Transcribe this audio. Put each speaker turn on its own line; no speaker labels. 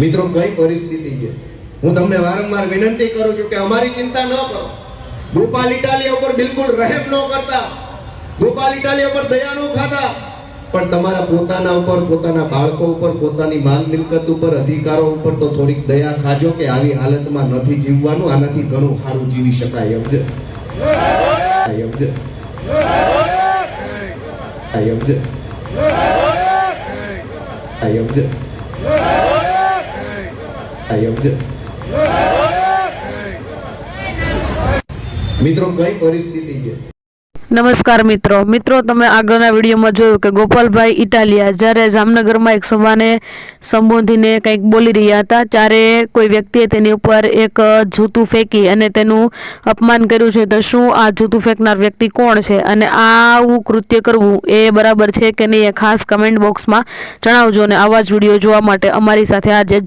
મિત્રો, કઈ પરિસ્થિતિ છે? હું તમને વારંવાર વિનંતી કરું છું કે અમારી ચિંતા ન કરો. ગોપાલ ઇટાલિયા ઉપર બિલકુલ રહેમ ન કરતા. ગોપાલ ઇટાલિયા ઉપર દયા ન ખાતા. પણ તમારા પોતાના ઉપર, પોતાના બાળકો ઉપર, પોતાની માલ મિલકત ઉપર, અધિકારો ઉપર તો થોડીક દયા ખાજો કે આવી હાલતમાં નથી જીવવાનું, આનાથી ઘણું સારું જીવી શકાય એમ છે એમ છે
નમસ્કાર મિત્રો. મિત્રો, તમે આગળના વિડીયોમાં જોયું કે ગોપાલભાઈ ઇટાલિયા જ્યારે જામનગરમાં એક સભાને સંબોધીને કંઈક બોલી રહ્યા હતા, ત્યારે કોઈ વ્યક્તિએ તેની ઉપર એક જૂતું ફેંકી અને તેનું અપમાન કર્યું છે. તો શું આ જૂતું ફેંકનાર વ્યક્તિ કોણ છે? અને આવું કૃત્ય કરવું એ બરાબર છે કે નહીં એ ખાસ કમેન્ટ બોક્સમાં જણાવજો અને આવા જ વીડિયો જોવા માટે અમારી સાથે આજે